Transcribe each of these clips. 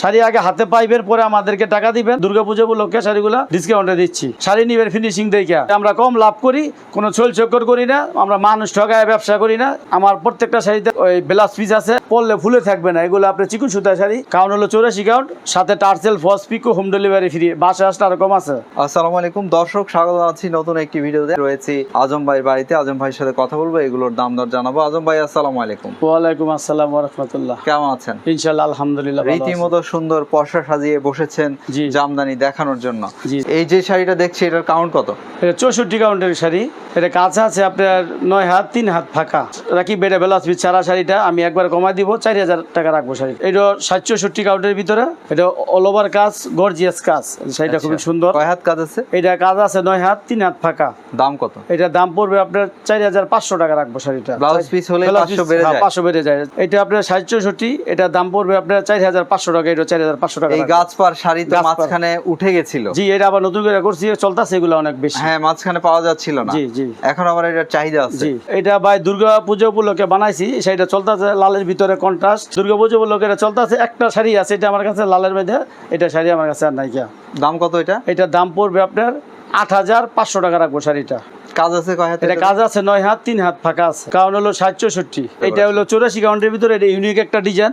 শাড়ি আগে হাতে পাইবেন পরে আমাদেরকে টাকা দিবেন। দুর্গাপুজো উপলক্ষে শাড়িগুলো ডিসকাউন্টে দিচ্ছি। শাড়ি নিবেন ফিনিশিং দেখে আমরা কম লাভ করি, কোনো ছল চক্কর করি না। আমরা মানুষ ঠগায় ব্যবসা করি না। আমার প্রত্যেকটা শাড়িতে ওই ব্লাউজ পিস আছে। পরলে ফুলে থাকবে না। এগুলো আপনার চিকুন সুতা শাড়ি কাউন্ট হলো চৌরাশি কাউন্ট সাথে টার্সেল ফস পিকো হোম ডেলিভারি ফ্রি। বাসে আসলে আরও কম আছে। আসসালামু আলাইকুম। দর্শক স্বাগত জানাচ্ছি নতুন একটি ভিডিওতে। রয়েছি আজম ভাইয়ের বাড়িতে। আজম ভাইয়ের সাথে কথা বলব এগুলোর দাম দর জানাব। আজম ভাই আসসালামু আলাইকুম। ওয়ালাইকুম আসসালাম রহমতুল্লাহ। কেমন আছেন? ইনশাল্লাহ আলহামদুলিল্লাহ রীতিমতো সুন্দর পশা সাজিয়ে বসেছেন জি। জামদানি দেখানোর জন্য। জি। এই যে শাড়িটা দেখছি এটার কাউন্ট কত? এটা চৌষট্টি কাউন্টের শাড়ি। এটা কাছে আছে আপনার নয় হাত তিন হাত ফাঁকা। রাখি বেড়ে পিস ছাড়া শাড়িটা? আমি একবার কমাই দিব চারি হাজার টাকা রাখব শাড়ি। এটা ষাট চৌষট্টি কাউন্টের ভিতরে। এটা অল ওভার কাজ গর্জিয়াস কাজ। শাড়িটা খুবই আচ্ছা। সুন্দর। কয় হাত কাজ আছে? এটা কাজ আছে নয় হাত তিন হাত ফাঁকা। দাম কত? এটা দাম পড়বে আপনার চারি হাজার পাঁচশো টাকা রাখব শাড়িটা। Blouse piece হলে Blouse 500 piece, বেড়ে হ্যাঁ, যায়। 500 বেড়ে যায়। এটা আপনার ষাট চৌষট্টি এটা দাম পড়বে আপনার চারি হাজার পাঁচশো টাকা এটা চারি হাজার পাঁচশো টাকা এই। গাছ পার শাড়ি তো মাঝখানে উঠে গেছিল। জি এটা আবার নতুন করে করছি চলতেছে এগুলো অনেক বেশি। হ্যাঁ মাঝখানে পাওয়া যাচ্ছিল না। জি জি। এখন আবার এটার চাহিদা আছে। জি এটা ভাই দুর্গা পুজো উপলক্ষে বানাইছি সেটা চলতেছে লালের ভিতরে। কন্ট্রাস্ট দুর্গা লোকেরা চলতেছে। একটা শাড়ি আছে এটা আমার কাছে লালের মেধে এটা শাড়ি আমার কাছে আর নাইকিয়া দাম কত এটা? এটার দাম পড়বে আপনার আট হাজার পাঁচশো টাকা রাখব শাড়িটা। কাজ আছে কয় হাত? এটা কাজ আছে নয় হাত তিন হাত ফাঁকা আছে। কারণ হলো ষাট চৌষট্টি। এটা হলো চৌরাশি কাউন্টের ভিতরে এটা ইউনিক একটা ডিজাইন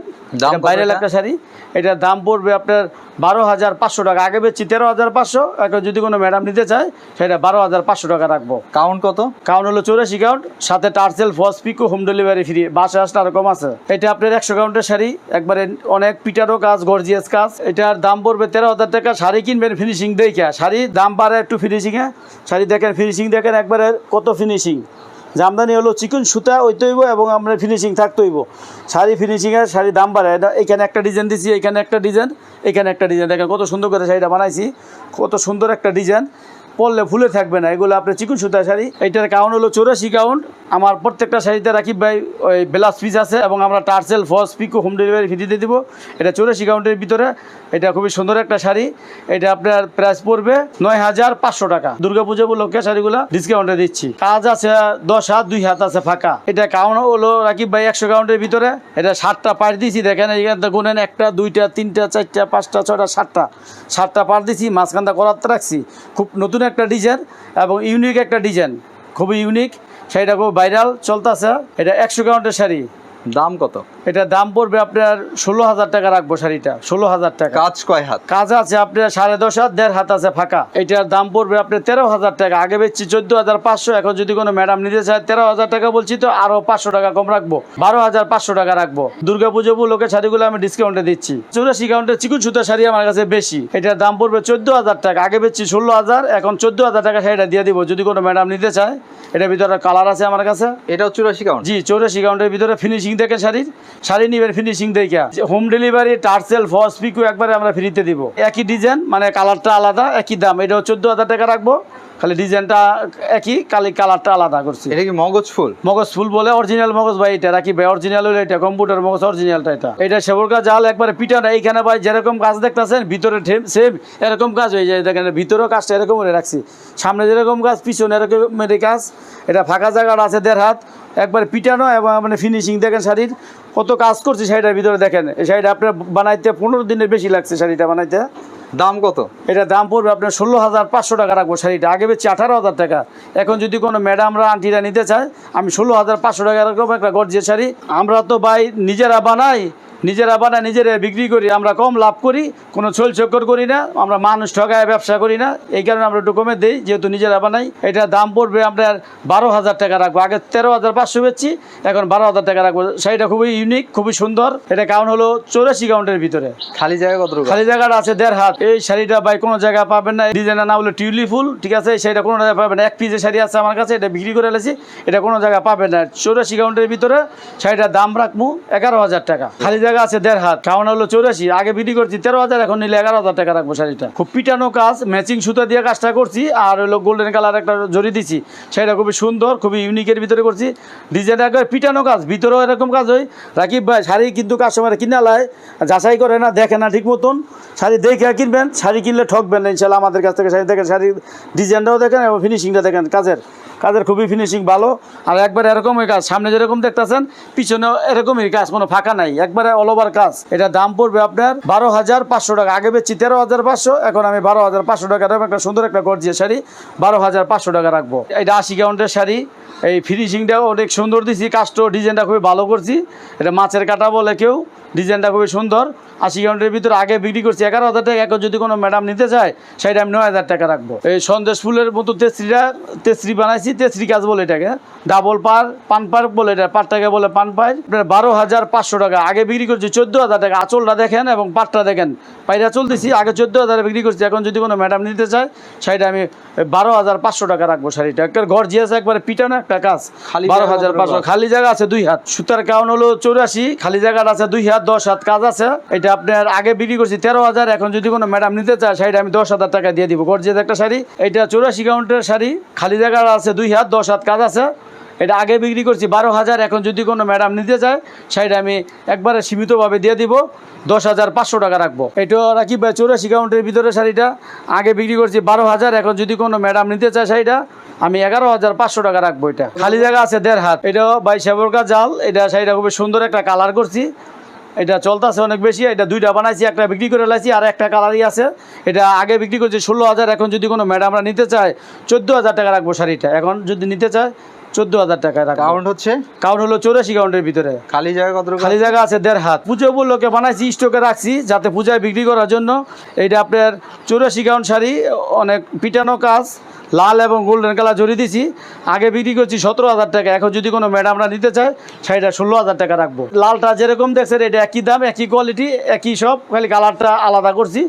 ভাইরাল একটা শাড়ি। এটার দাম পড়বে আপনার বারো হাজার পাঁচশো টাকা। আগে বেচছি তেরো হাজার পাঁচশো এখন যদি কোনো ম্যাডাম নিতে চায় সেটা বারো হাজার পাঁচশো টাকা রাখব। কাউন্ট কত? কাউন্ট হলো চৌরাশি কাউন্ট সাথে টার্সেল ফস পিকো হোম ডেলিভারি ফ্রি বাসে আসলে আরও কম আছে। এটা আপনার একশো কাউন্টের শাড়ি। একবারে অনেক পিটারও কাজ গর্জিয়াস কাজ। এটার দাম পড়বে তেরো হাজার টাকা। শাড়ি কিনবেন ফিনিশিং দেখে। শাড়ি দাম বাড়ে একটু ফিনিশিংয়ে শাড়ি দেখেন ফিনিশিং দেখেন একবারে কত ফিনিশিং জামদানি হলো চিকন সুতা ওইতেইব এবং আমরা ফিনিশিং থাকতে হইব। শাড়ি ফিনিশিংয়ে শাড়ি দাম বাড়ায়। এখানে একটা ডিজাইন দিছি, এখানে একটা ডিজাইন এখানে একটা ডিজাইন দেখেন কত সুন্দর করে শাড়িটা বানাইছি, কত সুন্দর একটা ডিজাইন পরলে ফুলে থাকবে না। এগুলো আপনার চিকুন সুতা শাড়ি। এটার কাউন্ট হলো চৌরাশি কাউন্ট আমার প্রত্যেকটা শাড়িতে রাকিব ভাই ওই ব্লাউজ পিস আছে এবং আমরা টার্সেল, ফস, পিকো, হোম ডেলিভারি ফ্রি দিয়ে দিব। এটা চৌরাশি কাউন্টের ভিতরে। এটা খুবই সুন্দর একটা শাড়ি। এটা আপনার প্রাইস পড়বে নয় হাজার পাঁচশো টাকা। দুর্গাপুজো উপলক্ষে শাড়িগুলো ডিসকাউন্টে দিচ্ছি। কাজ আছে দশ হাত, দুই হাত আছে ফাঁকা। এটা কাউন্ট হলো রাকিব ভাই একশো কাউন্টের ভিতরে। এটা ষাটটা পার দিয়েছি, দেখেন এইখানটা গুনেন একটা, দুইটা, তিনটা, চারটা, পাঁচটা ছটা সাতটা। সাতটা পার দিয়েছি, মাঝখানটা করাতে রাখছি। খুব নতুন একটা ডিজাইন এবং ইউনিক একটা ডিজাইন। খুবই ইউনিক শাড়িটা খুব ভাইরাল চলতেছে। এটা একশো কাউন্টের শাড়ি। দাম কত? এটা দাম পড়বে আপনার ষোলো হাজার টাকা রাখব শাড়িটা ষোলো হাজার টাকা। কাজ কয় হাত? কাজ আছে আপনার সাড়ে দশ হাত দেড় হাত আছে ফাঁকা। এটার দাম পড়বে আপনার তেরো হাজার টাকা। আগে বেচছি চোদ্দ হাজার পাঁচশো এখন যদি কোনো ম্যাডাম নিতে চায় তেরো হাজার টাকা বলছি তো আরও পাঁচশো টাকা কম রাখব। বারো হাজার পাঁচশো টাকা রাখব। দুর্গা পুজো উপলক্ষে শাড়িগুলো আমি ডিসকাউন্টে দিচ্ছি। চৌরাশি কাউন্টের চিকুন সুতা শাড়ি আমার কাছে বেশি। এটার দাম পড়বে চোদ্দ হাজার টাকা। আগে বেচছি ষোলো হাজার এখন চোদ্দ হাজার টাকা শাড়িটা দিয়ে দিব। যদি কোনো ম্যাডাম নিতে চায় এটার ভিতরে কালার আছে আমার কাছে। এটাও চুরাশি কাউন্ট জি চৌরাশি কাউন্টের ভিতরে ফিনিশিং দেখে শাড়ির শাড়ি। নিবেন ফিনিশিং দেখে হোম ডেলিভারি টার্সেল ফস পিকু একবারে আমরা ফ্রিতে দিব। একই ডিজাইন মানে কালারটা আলাদা একই দাম। এটা চোদ্দ হাজার টাকা রাখব। খালি ডিজাইনটা একই কালি কালারটা আলাদা করছি। এটা কি মগজ ফুল? মগজ ফুল বলে অরিজিনাল মগজ ভাই এটা। রাখি ভাই অরিজিনাল হলো এটা কম্পিউটার মগজ অরিজিনালটা এটা। এটা সেবরকা জাল একবারে পিটানো। এইখানে ভাই যেরকম কাজ দেখতেছেন ভিতরে সেম এরকম কাজ হয়ে যায়। দেখেন ভিতরেও কাজটা এরকম করে রাখছি। সামনে যেরকম কাজ পিছনে এরকম কাজ। এটা ফাঁকা জায়গাটা আছে দেড় হাত। একবার পিটানো এবং মানে ফিনিশিং দেখেন শাড়ির, কত কাজ করছে শাড়িটার ভিতরে দেখেন। এই শাড়িটা আপনার বানাইতে পনেরো দিনের বেশি লাগছে শাড়িটা বানাইতে। দাম কত? এটা দাম পড়বে আপনার ষোলো হাজার পাঁচশো টাকা রাখব শাড়িটা। আগে বেচছি আঠারো হাজার টাকা। এখন যদি কোনো ম্যাডামরা আন্টিরা নিতে চায় আমি ষোলো হাজার পাঁচশো টাকা রাখব একটা গর্জিয়া শাড়ি। আমরা তো ভাই নিজেরা বানাই নিজেরা বানাই নিজেরা বিক্রি করি আমরা কম লাভ করি কোনো ছল চক্কর করি না আমরা মানুষ ঠগায় ব্যবসা করি না। এই কারণে আমরা একটু কমে দিই যেহেতু নিজেরা বানাই। এটা দাম পড়বে আপনার বারো হাজার টাকা রাখব। আগে তেরো হাজার পাঁচশো বেচছি এখন বারো হাজার টাকা রাখব। শাড়িটা খুবই ইউনিক খুবই সুন্দর। এটা কাউন্ট হলো চৌরাশি কাউন্টের ভিতরে। খালি জায়গা কত খালি জায়গাটা আছে দেড় হাত। এই শাড়িটা ভাই কোনো জায়গায় পাবেন না। ডিজাইনের নাম হলো টিউলি ফুল, ঠিক আছে? শাড়িটা কোনো জায়গায় পাবেন না। এক পিসের শাড়ি আছে আমার কাছে, এটা বিক্রি করে এলেছি এটা কোনো জায়গায় পাবেন না। চৌরাশি কাউন্টের ভিতরে শাড়িটার দাম রাখব এগারো হাজার টাকা। খালি জায়গা আছে দেড় হাত কাউন্ট হলো চৌরাশি। আগে বিক্রি করছি তেরো হাজার, এখন নিলে এগারো হাজার টাকা রাখব শাড়িটা। খুব পিটানো কাজ ম্যাচিং সুতা দিয়ে কাজটা করছি, আর হলো গোল্ডেন কালার একটা জড়ি দিছি। শাড়িটা খুবই সুন্দর, খুবই ইউনিকের ভিতরে করছি। ডিজাইনটা একবার পিটানো কাজ, ভিতরেও এরকম কাজ হয়। রাকিব ভাই, শাড়ি কিন্তু কাস্টমার কিনা লায় যাচাই করে না, দেখে না ঠিক মতন। শাড়ি দেখে কিনবে কিনবেন, শাড়ি কিনলে ঠকবেন ইনশাল্লাহ আমাদের কাছ থেকে শাড়ি দেখেন, শাড়ির ডিজাইনটাও দেখেন এবং ফিনিশিংটা দেখেন, কাজের। কাজের খুবই ফিনিশিং ভালো। আর একবার এরকমই কাজ, সামনে যেরকম দেখতেছেন, পিছনেও এরকমই কাজ, কোনো ফাঁকা নাই। একবারে অল ওভার কাজ। এটা দাম পড়বে আপনার বারো হাজার পাঁচশো টাকা। আগে বেচছি তেরো হাজার পাঁচশো, এখন আমি বারো হাজার পাঁচশো টাকা একটা সুন্দর একটা গর্জিয়া শাড়ি, বারো হাজার পাঁচশো টাকা রাখব। এটা আশি কাউন্টের শাড়ি। এই ফিনিশিংটাও অনেক সুন্দর দিছি। কাজটাও ডিজাইনটা খুবই ভালো করছি। এটা মাছের কাটা বলে কেউ। ডিজাইনটা খুবই সুন্দর। আশি কাউন্টের ভিতরে আগে বিক্রি করছি এগারো হাজার টাকা। এখন যদি কোনো ম্যাডাম নিতে চায়, সেটা আমি নয় হাজার টাকা রাখব। এই সন্দেশ ফুলের মতো তেসরিটা, তেসরি বানাইছি, তেসরি কাজ বলে এটাকে। ডাবল পার পান পার বলে এটা। পাটটাকে বলে পান আপনার বারো হাজার পাঁচশো টাকা। আগে বিক্রি করছি চোদ্দ হাজার টাকা। আঁচলটা দেখেন এবং পাটটা দেখেন। পাইরা চলতেছি আগে চোদ্দ হাজারে বিক্রি করছি। এখন যদি কোনো ম্যাডাম নিতে চায়, সেটা আমি বারো হাজার পাঁচশো টাকা রাখব শাড়িটা। একবার ঘর জিয়েছে একবারে পিটানো একটা কাজ খালি বারো হাজার পাঁচশো। খালি জায়গা আছে দুই হাত। সুতার কাউন হলো চৌরাশি খালি জায়গাটা আছে দুই হাত দশ হাত কাজ আছে। এটা আপনার আগে বিক্রি করছি তেরো হাজার এখন যদি কোনো ম্যাডাম নিতে চায় শাড়িটা আমি দশ হাজার টাকা দিয়ে দিব। গর্জিয়াস একটা শাড়ি। এটা চৌরাশি কাউন্টের শাড়ি। খালি জায়গাটা আছে দুই হাত দশ হাত কাজ আছে। এটা আগে বিক্রি করছি বারো হাজার এখন যদি কোনো ম্যাডাম নিতে চায় শাড়িটা আমি একবারে সীমিতভাবে দিয়ে দিব। দশ হাজার পাঁচশো টাকা রাখব। এটা রাখি চৌরাশি কাউন্টের ভিতরে শাড়িটা। আগে বিক্রি করছি বারো হাজার এখন যদি কোনো ম্যাডাম নিতে চায় শাড়িটা আমি এগারো হাজার পাঁচশো টাকা রাখব এটা। খালি জায়গা আছে দেড় হাত। এটা বাইশ কা জাল। এটা শাড়িটা খুবই সুন্দর একটা কালার করছি। এটা চলতেছে অনেক বেশি। এটা দুইটা বানাইছি একটা বিক্রি করে লাইছি আর একটা কালারই আছে। এটা আগে বিক্রি করছি ষোলো হাজার। এখন যদি কোনো ম্যাডামরা নিতে চায় চোদ্দ হাজার টাকা রাখব শাড়িটা। এখন যদি নিতে চায় চোদ্দ হাজার টাকা রাখব। কাউন্ট হচ্ছে? কারণ হলো চৌরাশি কাউন্টের ভিতরে। খালি জায়গা কত খালি জায়গা আছে দেড় হাত। পুজো উপলক্ষে বানাইছি স্টকে রাখছি যাতে পূজায় বিক্রি করার জন্য। এইটা আপনার চৌরাশি কাউন্ট শাড়ি অনেক পিটানো কাজ। লাল এবং গোল্ডেন কালার জড়িয়ে দিছি। আগে বিক্রি করছি সতেরো হাজার টাকা এখন যদি কোনো ম্যাডামরা নিতে চায় শাড়িটা ষোলো হাজার টাকা রাখব। লালটা যেরকম দেখছেন এটা একই দাম একই কোয়ালিটি একই সব খালি কালারটা আলাদা করছি।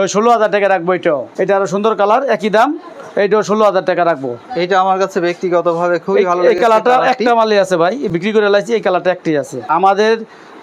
ওই ষোলো হাজার টাকা রাখব এটাও। এটা আরও সুন্দর কালার একই দাম এইটাও ষোলো হাজার টাকা রাখব। এটা আমার কাছে ব্যক্তিগতভাবে খুবই ভালো এই কালারটা কালারটি। একটা মালই আছে ভাই বিক্রি করে লাইছি এই কালারটা একটি আছে। আমাদের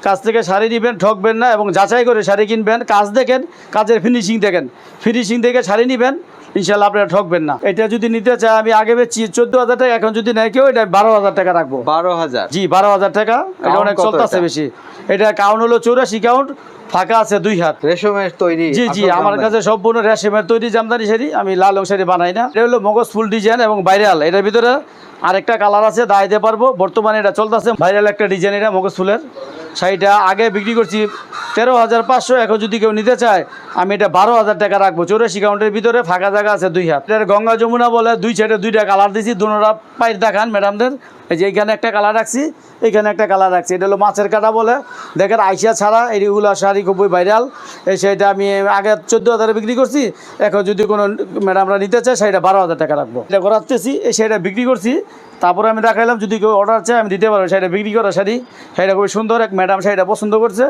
কাছ থেকে শাড়ি নেবেন ঠকবেন না এবং যাচাই করে শাড়ি কিনবেন। কাজ দেখেন কাজের ফিনিশিং দেখেন। ফিনিশিং দেখে শাড়ি নেবেন ইনশাল্লাহ আপনারা ঠকবেন না। এটা যদি নিতে চায় আমি আগে বেচছি চোদ্দ হাজার টাকা এখন যদি নেয় কেউ এটা বারো হাজার টাকা রাখব। বারো হাজার? জি বারো হাজার টাকা। এটা অনেক চলতেছে বেশি। এটা কাউন্ট হলো চৌরাশি কাউন্ট ফাঁকা আছে দুই হাত। রেশমের তৈরি জি জি আমার কাছে সম্পূর্ণ রেশমের তৈরি জামদানি শাড়ি আমি লাল রং শাড়ি বানাই না। এটা হলো মগজ ফুল ডিজাইন এবং ভাইরাল। এটার ভিতরে আরেকটা কালার আছে দাঁড়াইতে পারব। বর্তমানে এটা চলতেছে ভাইরাল একটা ডিজাইন এটা মগজ ফুলের। শাড়িটা আগে বিক্রি করছি তেরো হাজার পাঁচশো, এখন যদি কেউ নিতে চায়, আমি এটা বারো হাজার টাকা রাখব। চৌরাশি কাউন্টের ভিতরে ফাঁকা জায়গা আছে দুই হাত। এটার গঙ্গা যমুনা বলে দুই সাইডে দুইটা কালার দিছি, দুনোরা পায়ের দেখান ম্যাডামদের। এই যে এইখানে একটা কালার রাখছি, এইখানে একটা কালার রাখছি। এটা হলো মাছের কাটা বলে। দেখেন আইসিয়া ছাড়া এইগুলো শাড়ি খুবই ভাইরাল। এই শাড়িটা আমি আগে চোদ্দ হাজারে বিক্রি করছি, এখন যদি কোনো ম্যাডামরা নিতে চায়, শাড়িটা বারো হাজার টাকা রাখব। এটা করাতেছি এই শাড়িটা বিক্রি করছি তারপরে আমি দেখাইলাম যদি কেউ অর্ডার চায় আমি দিতে পারব। শাড়িটা বিক্রি করা শাড়ি। শাড়িটা খুবই সুন্দর এক ম্যাডাম শাড়িটা পছন্দ করছে।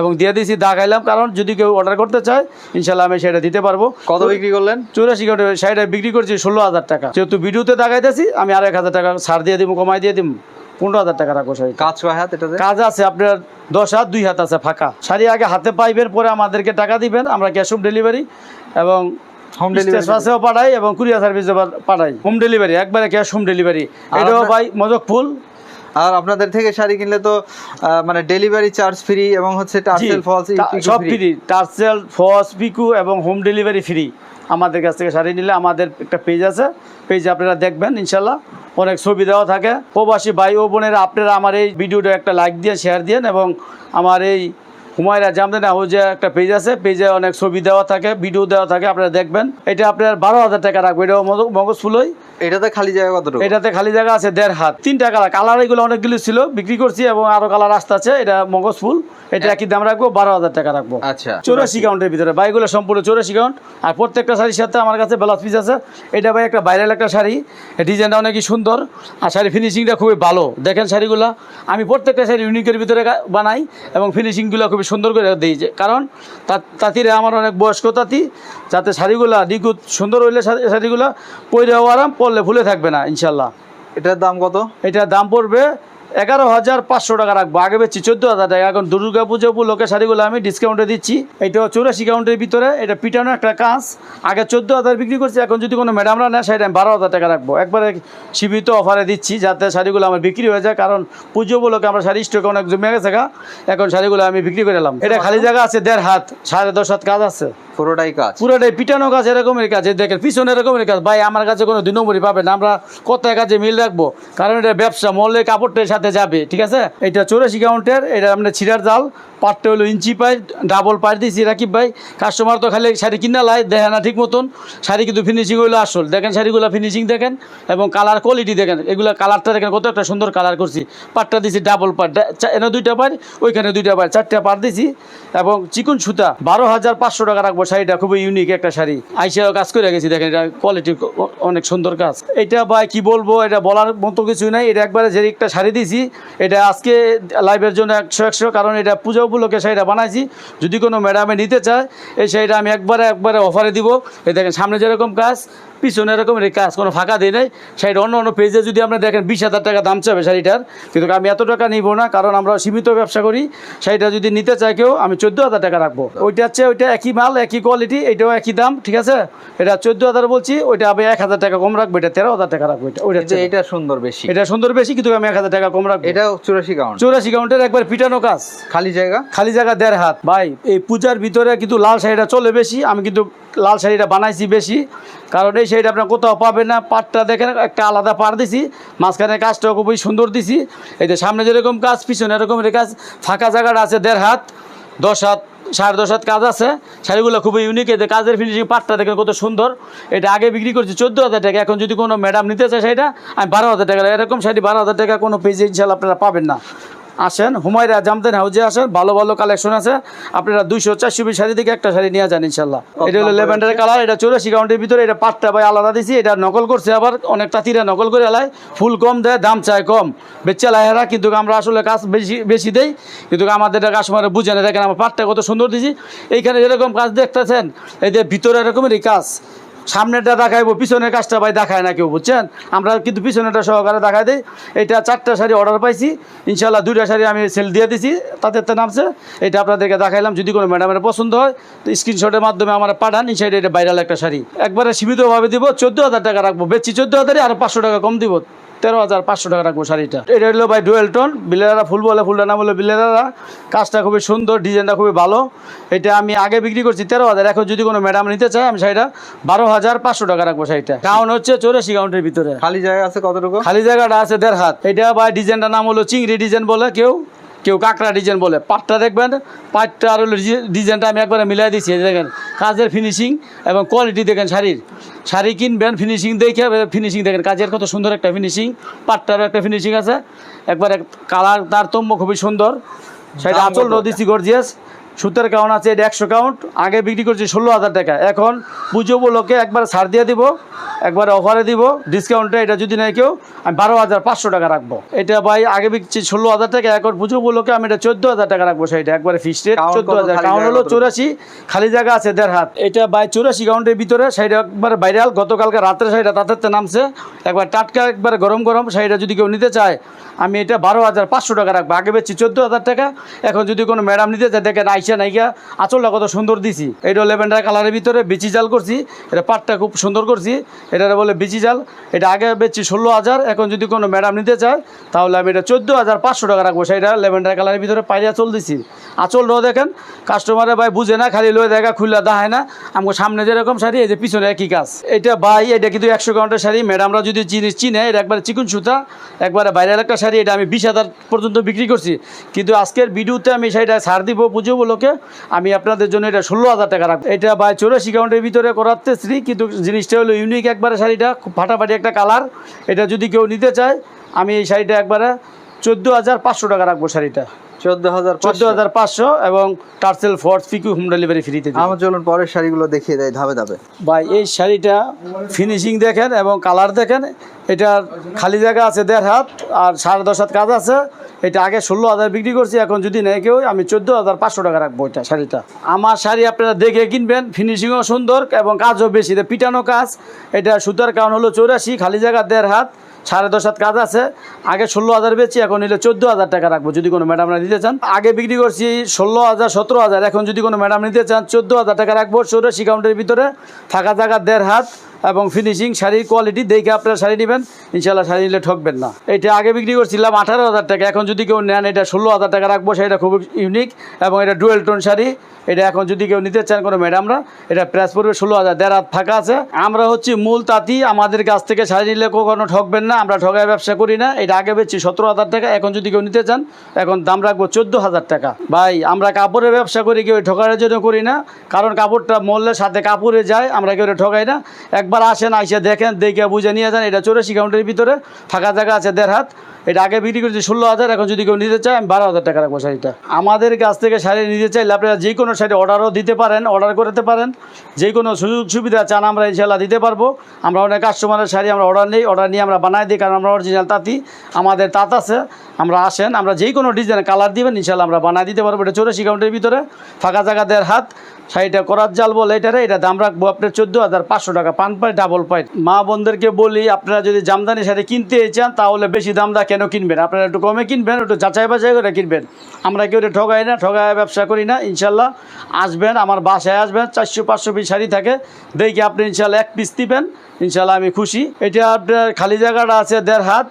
এবং দিয়ে দিয়েছি দেখাইলাম কারণ যদি কেউ অর্ডার করতে চায় ইনশাল্লাহ আমি সেটা দিতে পারব। কত বিক্রি করলেন? চৌরাশি শাড়িটা বিক্রি করছি ষোলো হাজার টাকা। যেহেতু ভিডিওতে দেখাইতেছি আমি আর এক হাজার টাকা ছাড় দিয়ে দিব কমাই দিয়ে দিব। পনেরো হাজার টাকা রাখো শাড়ি কাজ কয় হাত এটাতে? কাজ আছে আপনার দশ হাত দুই হাত আছে ফাঁকা। শাড়ি আগে হাতে পাইবেন পরে আমাদেরকে টাকা দিবেন। আমরা ক্যাশ অফ ডেলিভারি এবং হোম ডেলিভারি স্টেশনেও পাঠাই এবং কুরিয়ার সার্ভিসে পাঠাই হোম ডেলিভারি একবারে ক্যাশ হোম ডেলিভারি এটাও ভাই মজক ফুল আর আপনাদের থেকে শাড়ি কিনলে তো মানে ডেলিভারি চার্জ ফ্রি এবং হচ্ছে টার্সেল ফলস সব ফ্রি টার্সেল ফস পিকু এবং হোম ডেলিভারি ফ্রি আমাদের কাছ থেকে শাড়ি নিলে আমাদের একটা পেজ আছে। পেজে আপনারা দেখবেন ইনশাল্লাহ অনেক ছবি দেওয়া থাকে। প্রবাসী ভাই ও বোনেরা আপনারা আমার এই ভিডিওটা একটা লাইক দিয়ে শেয়ার দিন এবং আমার এই হুমায়রা জামদানি হাউজে একটা পেজ আছে পেজে অনেক ছবি দেওয়া থাকে ভিডিও দেওয়া থাকে আপনারা দেখবেন। এটা আপনার বারো হাজার টাকা রাখবে এটা মগ- মগজ ফুলই এটাতে খালি জায়গা কতটুকু? এটাতে খালি জায়গা আছে দেড় হাত। তিনটা কালার কালার এগুলো অনেকগুলো ছিল বিক্রি করছি এবং আরও কালার আসতে আছে এটা মগজ ফুল এটা একই দাম রাখব বারো হাজার টাকা রাখব। আচ্ছা। চৌরাশি কাউন্টের ভিতরে। বাইগুলো সম্পূর্ণ চৌরাশি কাউন্ট আর প্রত্যেকটা শাড়ির সাথে আমার কাছে ব্লাউজ পিস আছে। এটা ভাই একটা ভাইরাল একটা শাড়ি। ডিজাইনটা অনেকই সুন্দর। আর শাড়ি ফিনিশিংটা খুবই ভালো। দেখেন শাড়িগুলো। আমি প্রত্যেকটা শাড়ি ইউনিকের ভিতরে বানাই এবং ফিনিশিংগুলো খুবই সুন্দর করে দিই যে কারণ তাঁতিরা আমার অনেক বয়স্ক তাঁতি যাতে শাড়িগুলা নিখুঁত সুন্দর হইলে শাড়িগুলা পরে আরাম পরলে ভুলে থাকবে না ইনশাল্লাহ। এটার দাম কত? এটার দাম পড়বে এগারো হাজার পাঁচশো টাকা রাখব। আগে বেচছি চোদ্দ হাজার টাকা। এখন দুর্গা পুজো উপলক্ষে শাড়িগুলো আমি ডিসকাউন্টে দিচ্ছি। এটা চৌরাশি কাউন্টের ভিতরে। এটা পিটানো একটা কাজ আগে চোদ্দ হাজার বিক্রি করছি এখন যদি কোনো ম্যাডামরা নেয় সেটা আমি বারো হাজার টাকা রাখব। একবারে সীমিত অফারে দিচ্ছি যাতে শাড়িগুলো আমার বিক্রি হয়ে যায়। কারণ পুজো উপলক্ষে আমরা শাড়ি স্টকে অনেক জমে গেছে এখন শাড়িগুলো আমি বিক্রি করে এলাম। এটা খালি জায়গা আছে দেড় হাত সাড়ে দশ হাত কাজ আছে। পুরোটাই কাজ। পুরোটাই পিটানো কাজ এরকমের কাজ। দেখেন পিছনে এরকমের কাজ। ভাই আমার কাছে কোনো দুই নম্বরই পাবেন না। আমরা কোথায় কাজে মিল রাখব? কারণ এটা ব্যবসা মলে কাপড়টার সাথে যাবে, ঠিক আছে? এটা চৌরাশি কাউন্টের, এটা আপনার ছিড়ার জাল, পাটটা হলো ইঞ্চি পাই ডাবল পাট দিয়েছি রাকিব ভাই। কাস্টমার তো খালি শাড়ি কিনা লাই দেখে না ঠিক মতন। শাড়ি কিন্তু ফিনিশিং হইল আসল। দেখেন শাড়িগুলো ফিনিশিং দেখেন, এবং কালার কোয়ালিটি দেখেন। এগুলো কালারটা দেখেন, কত একটা সুন্দর কালার করছি। পাটটা দিয়েছি ডাবল পাট এনে দুইটা পাট ওইখানে দুইটা পাট চারটা পাট দিছি, এবং চিকন সুতা, বারো হাজার পাঁচশো টাকা রাখব শাড়িটা, খুবই ইউনিক একটা শাড়ি। আইসা কাজ করে গেছি, দেখেন এটা কোয়ালিটি অনেক সুন্দর কাজ। এটা ভাই কি বলব, এটা বলার মতো কিছু নাই। এটা একবারে যে একটা শাড়ি দিছি এটা আজকে লাইভের জন্য একশো একশো, কারণ এটা পূজা উপলক্ষে শাড়িটা বানাইছি। যদি কোনো ম্যাডামে নিতে চায়, এই শাড়িটা আমি একবারে একবারে অফারে দিব। এই দেখেন, সামনে যেরকম কাজ পিছনে এরকম কাজ কোনো ফাঁকা দিই নাই। শাড়িটা অন্য অন্য পেজে যদি আপনি দেখেন বিশ হাজার টাকা দাম চাবে শাড়িটার কিন্তু আমি এত টাকা নিব না কারণ আমরা সীমিত ব্যবসা করি। শাড়িটা যদি নিতে চায় কেউ আমি চোদ্দ হাজার টাকা রাখব। ওইটা হচ্ছে ওইটা একই মাল একই কোয়ালিটি এটাও একই দাম ঠিক আছে? এটা চোদ্দ হাজার বলছি ওইটা আমি এক হাজার টাকা কম রাখব এটা তেরো হাজার টাকা রাখব এটা ওইটা এটা সুন্দর বেশি। এটা সুন্দর বেশি কিন্তু আমি এক হাজার টাকা কম রাখব। এটাও চুরাশি কাউন্ট চৌরাশি কাউন্টের একবার পিটানো কাজ। খালি জায়গা? খালি জায়গা দেড় হাত। ভাই এই পূজার ভিতরে কিন্তু লাল শাড়িটা চলে বেশি আমি কিন্তু লাল শাড়িটা বানাইছি বেশি কারণ এই শাড়িটা আপনার কোথাও পাবেন না। পাটটা দেখেন, একটা আলাদা পাড় দিছি। মাঝখানে কাজটাও খুবই সুন্দর দিছি। এই যে সামনে যেরকম কাজ, পিছনে এরকমের কাজ, ফাঁকা জায়গাটা আছে দেড় হাত, দশ হাত, সাড়ে দশ হাত কাজ আছে। শাড়িগুলো খুবই ইউনিক এতে কাজের ফিনিশিং পাটটা দেখেন কত সুন্দর। এটা আগে বিক্রি করছি চোদ্দ হাজার টাকা, এখন যদি কোনো ম্যাডাম নিতে চায় শাড়িটা আমি বারো হাজার টাকা, এরকম শাড়ি বারো হাজার টাকা কোনো পেজে ইনশাল্লাহ আপনারা পাবেন না। আসেন। হুমায়রা জামতেন হাউজে আসেন। ভালো ভালো কালেকশন আছে। আপনারা দুইশো চারশো পিস শাড়ি থেকে একটা শাড়ি নিয়ে যান ইনশাল্লাহ। এটা হলো লেভেন্ডার কালার এটা চৌরাশি কাউন্টের ভিতরে এটা পাটটা ভাই আলাদা দিছি এটা নকল করছে আবার অনেক তাঁতিরা নকল করে এলায়। ফুল কম দেয় দাম চায় কম। বেচা লাহেরা কিন্তু আমরা আসলে কাজ বেশি বেশি দেই। কিন্তু আমাদের কাস্টমারে বুঝে না দেখেন আমার পাটটা কত সুন্দর দিছি। এইখানে যেরকম কাজ দেখতেছেন এই যে ভিতরে এরকমেরই কাজ। সামনেটা দেখাইবো, পিছনের কাজটা ভাই দেখায় না কেউ, বুঝছেন? আমরা কিন্তু পিছনেটা সহকারে দেখাই দিই। এটা চারটা শাড়ি অর্ডার পাইছি। ইনশাল্লাহ দুইটা শাড়ি আমি সেল দিয়ে দিছি, তাতে তো নামছে। এটা আপনাদেরকে দেখাইলাম, যদি কোনো ম্যাডামের পছন্দ হয়, তো স্ক্রিনশটের মাধ্যমে আমার পাঠান ইনশাইড এটা বাইরাল একটা শাড়ি। একবারে সীমিতভাবে দিব, চোদ্দ হাজার টাকা রাখব বেশি চোদ্দ হাজারই, আর পাঁচশো টাকা কম দিব। তেরো হাজার পাঁচশো টাকা রাখব শাড়িটা। এটা হলো ভাই ডুয়েলটন বিলেরা ফুল বলে ফুলটা না বলে বিলেরারা কাজটা খুবই সুন্দর ডিজাইনটা খুবই ভালো। এটা আমি আগে বিক্রি করছি তেরো হাজার এখন যদি কোনো ম্যাডাম নিতে চায় আমি শাড়িটা বারো হাজার পাঁচশো টাকা রাখব শাড়িটা। কাউন্ট হচ্ছে চৌরাশি কাউন্টের ভিতরে। খালি জায়গা আছে কতটুকু? খালি জায়গাটা আছে দেড় হাত। এটা ভাই ডিজাইনটার নাম হলো চিংড়ি ডিজাইন বলে কেউ কেউ কাঁকড়া ডিজাইন বলে। পাটটা দেখবেন পাটটা আর ডিজাইনটা আমি একবারে মিলাই দিচ্ছি দেখেন কাজের ফিনিশিং এবং কোয়ালিটি দেখেন শাড়ির। শাড়ি কিনবেন ফিনিশিং দেখে ফিনিশিং দেখেন কাজের কত সুন্দর একটা ফিনিশিং পাটটারও একটা ফিনিশিং আছে। একবারে কালার তারতম্য খুবই সুন্দর। সেটা আচল রদিসি গর্জিয়াস সুতের কাউন্ট আছে এটা একশো কাউন্ট আগে বিক্রি করছি ষোলো হাজার টাকা। এখন পুজো উপলক্ষে একবার ছাড় দিয়ে দিব একবার অফারে দিব। ডিসকাউন্টে এটা যদি নেয় কেউ আমি বারো হাজার পাঁচশো টাকা রাখব। এটা ভাই আগে বিকছি ষোলো হাজার টাকা এখন পুজো উপলক্ষে আমি এটা চোদ্দ হাজার টাকা রাখব সেটা একবারে ফিক্সড রেট চোদ্দ? হাজার কাউন্ট হলো চৌরাশি খালি জায়গা আছে দেড় হাত। এটা বাই চৌরাশি কাউন্টের ভিতরে সেইটা একবার ভাইরাল গতকালকে রাত্রে সেইটা তাতে নামছে। একবার টাটকা একবার গরম গরম সেইটা যদি কেউ নিতে চায় আমি এটা বারো হাজার পাঁচশো টাকা রাখব। আগে বেচছি চোদ্দ হাজার টাকা এখন যদি কোনো ম্যাডাম নিতে চায় দেখেন আইসা নাইকা আঁচলটা কত সুন্দর দিছি। এটা লেভেন্ডার কালারের ভিতরে বিচি জাল করছি। এটা পাটটা খুব সুন্দর করছি। এটা বলে বিচি জাল। এটা আগে বেচছি ষোলো হাজার, এখন যদি কোনো ম্যাডাম নিতে চায়, তাহলে আমি এটা চোদ্দ হাজার পাঁচশো টাকা রাখব। সেটা লেভেন্ডার কালারের ভিতরে পাইরে চল দিছি। আঁচলটাও দেখেন কাস্টমারে ভাই বুঝে না, খালি লয়ে দেখা খুললে দেখায় না। আমাকে সামনে যেরকম শাড়ি, এই যে পিছনে একই কাজ। এটা ভাই, এটা কিন্তু একশো কাউন্টের শাড়ি। ম্যাডামরা যদি জিনিস চিনে, এটা একবারে চিকুন সুতা, একবারে বাইরের একটা শাড়ি, এটা আমি বিশ হাজার পর্যন্ত বিক্রি করছি। কিন্তু আজকের ভিডিওতে আমি শাড়িটা ছাড় দিব পুজো উপলক্ষে আমি আপনাদের জন্য এটা ষোলো হাজার টাকা রাখব। এটা বাই চৌরাশি কাউন্টের ভিতরে করাতে শ্রী, কিন্তু জিনিসটা হলো ইউনিক একবারে শাড়িটা, খুব ফাটাফাটি একটা কালার এটা যদি কেউ নিতে চায়, আমি এই শাড়িটা একবারে চোদ্দ হাজার পাঁচশো টাকা রাখব শাড়িটা। চোদ্দ এবং টার্সেল ফোর্স হোম ডেলিভারি ফ্রিতে আমার চলুন পরের শাড়িগুলো দেখিয়ে দেয় ধাপে ধাপে। ভাই এই শাড়িটা ফিনিশিং দেখেন এবং কালার দেখেন। এটার খালি জায়গা আছে দেড় হাত আর সাড়ে দশ হাত কাজ আছে। এটা আগে ষোলো হাজার বিক্রি করছি এখন যদি নেয় কেউ আমি চোদ্দ হাজার পাঁচশো টাকা রাখব এটা শাড়িটা। আমার শাড়ি আপনারা দেখে কিনবেন ফিনিশিংও সুন্দর এবং কাজও বেশি। পিটানো কাজ এটা সুতার কারণ হলো চৌরাশি খালি জায়গা দেড় হাত। সাড়ে দশ হাত কাজ আছে। আগে ষোলো হাজার বেচি, এখন নিলে চোদ্দ হাজার টাকা রাখব যদি কোনো ম্যাডামরা নিতে চান। আগে বিক্রি করছি ষোলো হাজার, সতেরো হাজার, এখন যদি কোনো ম্যাডাম নিতে চান, চোদ্দ হাজার টাকা রাখব। চৌরাশি কাউন্টের ভিতরে থাকা থাকা দেড় হাত। এবং ফিনিশিং শাড়ির কোয়ালিটি দেখে আপনারা শাড়ি নেবেন ইনশাল্লাহ শাড়ি নিলে ঠকবেন না। এটা আগে বিক্রি করছিলাম আঠারো হাজার টাকা, এখন যদি কেউ নেন এটা ষোলো হাজার টাকা রাখব, সেটা খুব ইউনিক এবং এটা ডুয়েল টোন শাড়ি। এটা এখন যদি কেউ নিতে চান কোনো ম্যাডামরা এটা প্রাইস পড়বে ষোলো হাজার, দেড় হাত ফাঁকা আছে। আমরা হচ্ছি মূল তাঁতি, আমাদের কাছ থেকে শাড়ি নিলে কখনো ঠকবেন না, আমরা ঠগায় ব্যবসা করি না। এটা আগে বেচছি সতেরো হাজার টাকা, এখন যদি কেউ নিতে চান, এখন দাম রাখব চোদ্দ হাজার টাকা। ভাই, আমরা কাপড়ের ব্যবসা করি, কেউ ঠকানোর জন্য করি না, কারণ কাপড়টা মূল্যের সাথে কাপড়ে যায়, আমরা কেউ ঠকাই না। একবার আসেন, আইসে দেখেন, দেখে বুঝে নিয়ে যান। এটা চৌরাশি কাউন্টের ভিতরে ফাঁকা জায়গা আছে দেড় হাত। এটা আগে বিক্রি করেছি ষোলো হাজার, এখন যদি কেউ নিতে চায়, আমি বারো হাজার টাকা রাখব শাড়িটা। আমাদের কাছ থেকে শাড়ি নিতে চাইলে আপনারা যে কোনো শাড়ি অর্ডারও দিতে পারেন, অর্ডার করতে পারেন। যে কোনো সুযোগ সুবিধা চান আমরা ইনশাল্লাহ দিতে পারব। আমরা অনেক কাস্টমারের শাড়ি আমরা অর্ডার নিই, অর্ডার নিয়ে আমরা বানাই দিই, কারণ আমরা অরিজিনাল তাঁতি, আমাদের তাঁত আছে। আমরা আসেন, আমরা যে কোনো ডিজাইন কালার দিবেন ইনশাল্লাহ আমরা বানাই দিতে পারব। এটা চৌরাশি কাউন্টের ভিতরে ফাঁকা জায়গা দেড় হাত। শাড়িটা করার জাল বলে এটারে এটা দাম রাখব আপনার চোদ্দ হাজার পাঁচশো টাকা, পান পাই ডাবল পাই মা বোনদেরকে বলি, আপনারা যদি জামদানি শাড়ি কিনতে চান, তাহলে বেশি দাম দা কেন কিনবেন? আপনারা একটু কমে কিনবেন, একটু যাচাই বাছাই করে কিনবেন। আমরা কেউ ঠগাই না, ঠগায় ব্যবসা করি না, ইনশাল্লাহ আসবেন, আমার বাসায় আসবেন, চারশো, পাঁচশো পিস শাড়ি থাকে, দেখি আপনি ইনশাল্লাহ এক পিস দিবেন, ইনশাল্লাহ আমি খুশি। এটা আপনার খালি জায়গাটা আছে দেড় হাত,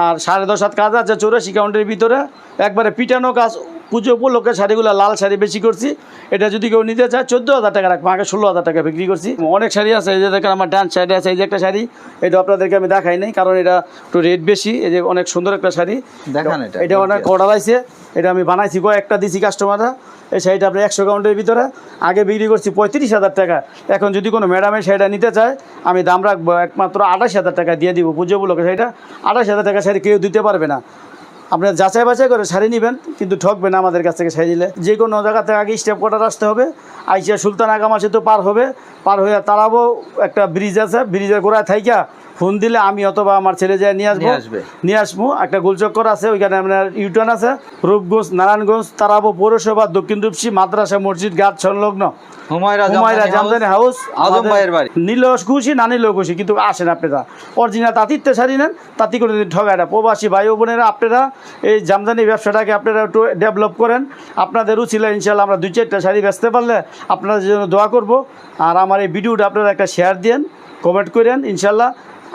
আর সাড়ে দশ হাত কাজ আছে, চৌরাশি কাউন্টের ভিতরে, একবারে পিটানো কাজ পুজো উপলক্ষে শাড়িগুলো লাল শাড়ি বেশি করছি। এটা যদি কেউ নিতে চায় চোদ্দ হাজার টাকা রাখব। আগে ষোলো হাজার টাকা বিক্রি করছি। অনেক শাড়ি আছে এই যে দেখেন আমার ডান্স শাড়ি আছে এই যে একটা শাড়ি এটা আপনাদেরকে আমি দেখাই নাই কারণ এটা একটু রেট বেশি। এই যে অনেক সুন্দর একটা শাড়ি। দেখান এটা এটা অনেক অর্ডার আছে এটা আমি বানাইছি কয়েকটা দিছি কাস্টমাররা এই শাড়িটা আপনি একশো কাউন্টের ভিতরে। আগে বিক্রি করছি পঁয়ত্রিশ হাজার টাকা। এখন যদি কোনো ম্যাডামে শাড়িটা নিতে চায় আমি দাম রাখব একমাত্র আঠাশ হাজার টাকা দিয়ে দিব পুজো উপলক্ষে শাড়িটা। আঠাশ হাজার টাকা শাড়ি কেউ দিতে পারবে না। আপনার যাচাই বাছাই করে শাড়ি নেবেন, কিন্তু ঠকবেন আমাদের কাছ থেকে শাড়ি নিলে। যে কোনো জায়গা থেকে আগে স্টেপ কোয়ার্টার আসতে হবে। আইসিয়া সুলতান আগামা তো পার হবে। পার হয়ে তারাবো একটা ব্রিজ আছে ব্রিজের গোড়ায় থাইকা ফোন দিলে আমি অথবা আমার ছেলে যায় নিয়ে আসব। নিয়ে আসবে। একটা গোলচক্কর আছে ওইখানে আপনার ইউটার্ন আছে। রূপগঞ্জ নারায়ণগঞ্জ তারাবো পৌরসভা দক্ষিণ রূপসী মাদ্রাসা মসজিদ ঘাট সংলগ্ন। হুমায়রা হুমায়রা জামদানি হাউস আজম ভাইয়ের বাড়ি। নিলেও খুশি না নিলেও খুশি কিন্তু আসেন আপনারা। অরিজিনাল নেন তাঁতি করে ঠগায় না প্রবাসী ভাই ও বোনেরা আপনারা এই জামদানি ব্যবসাটাকে আপনারা একটু ডেভেলপ করেন। আপনাদের উচিলা ইনশাল্লাহ আমরা দুই চারটা শাড়ি বেচতে পারলে আপনাদের জন্য দোয়া করব। আর আমার এই ভিডিওটা আপনারা একটা শেয়ার দেন কমেন্ট করেন ইনশাল্লাহ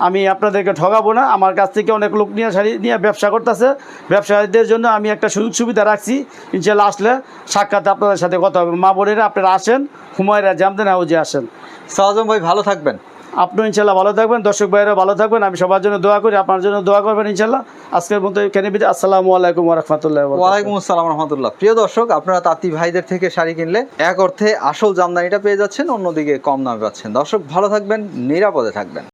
আমি আপনাদেরকে ঠগাবো না। আমার কাছ থেকে অনেক লোক নিয়ে শাড়ি নিয়ে ব্যবসা করতেছে। ব্যবসায়ীদের জন্য আমি একটা সুযোগ সুবিধা রাখছি। ইনশাল্লাহ আসলে সাক্ষাৎ আপনাদের সাথে কথা হবে। মা বোনেরা আপনারা আসেন। হুমায়রা জামদান হাউজে আসেন। সাজম ভাই ভালো থাকবেন। আপনি ইনশাল্লাহ ভালো থাকবেন। দর্শক ভাইয়েরা ভালো থাকবেন। আমি সবার জন্য দোয়া করি। আপনার জন্য দোয়া করবেন ইনশাল্লাহ। আজকের মতো এখানে বিদায়। আসসালামু আলাইকুম রহমতুল্লাহ ওয়ালাইকুম আসসালাম রহমতুল্লাহ। প্রিয় দর্শক আপনারা তাঁতি ভাইদের থেকে শাড়ি কিনলে এক অর্থে আসল জামদানিটা পেয়ে যাচ্ছেন অন্যদিকে কম দামে পাচ্ছেন। দর্শক ভালো থাকবেন নিরাপদে থাকবেন।